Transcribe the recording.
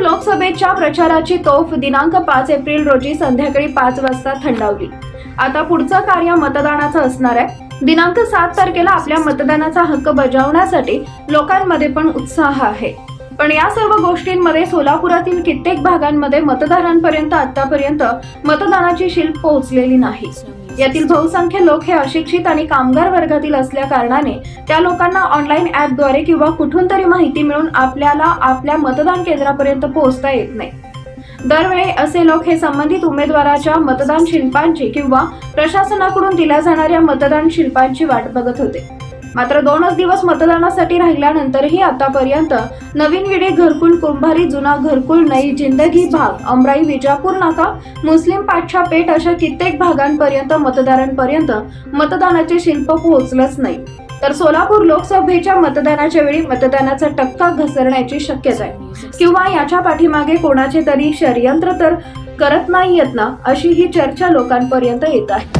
लोकसभेच्या प्रचाराची तोफ दिनांक पाच एप्रिल रोजी संध्याकाळी पाच वाजता थंडावली. आता पुढचं कार्य मतदानाचं असणार आहे. दिनांक सात तारखेला आपल्या मतदानाचा हक्क बजावण्यासाठी लोकांमध्ये पण उत्साह आहे. पण या सर्व गोष्टींमध्ये सोलापुरातील कित्येक भागांमध्ये मतदारांपर्यंत आतापर्यंत मतदानाची शिल्प पोहोचलेली नाही. यातील बहुसंख्य लोक हे अशिक्षित आणि कामगार वर्गातील असल्या कारणाने त्या लोकांना ऑनलाईन ऍपद्वारे किंवा कुठून तरी माहिती मिळून आपल्याला आपल्या मतदान केंद्रापर्यंत पोहोचता येत नाही. दरवेळी असे लोक हे संबंधित उमेदवाराच्या मतदान शिल्पांची किंवा प्रशासनाकडून दिल्या जाणाऱ्या मतदान शिल्पांची वाट बघत होते. मात्र दोनच दिवस मतदानासाठी राहिल्यानंतरही आतापर्यंत नवीन विडे घरकुल कुंभारी जुना घरकुल नई जिंदगी भाग अमराई विजापूर नाका मुस्लिम पाठशा पेठ अशा कित्येक भागांपर्यंत मतदारांपर्यंत मतदानाचे शिल्प पोहोचलंच नाही. तर सोलापूर लोकसभेच्या मतदानाच्या वेळी मतदानाचा टक्का घसरण्याची शक्यता आहे. किंवा याच्या पाठीमागे कोणाचे तरी षडयंत्र तर करत नाही येत ना अशी ही चर्चा लोकांपर्यंत येत आहे.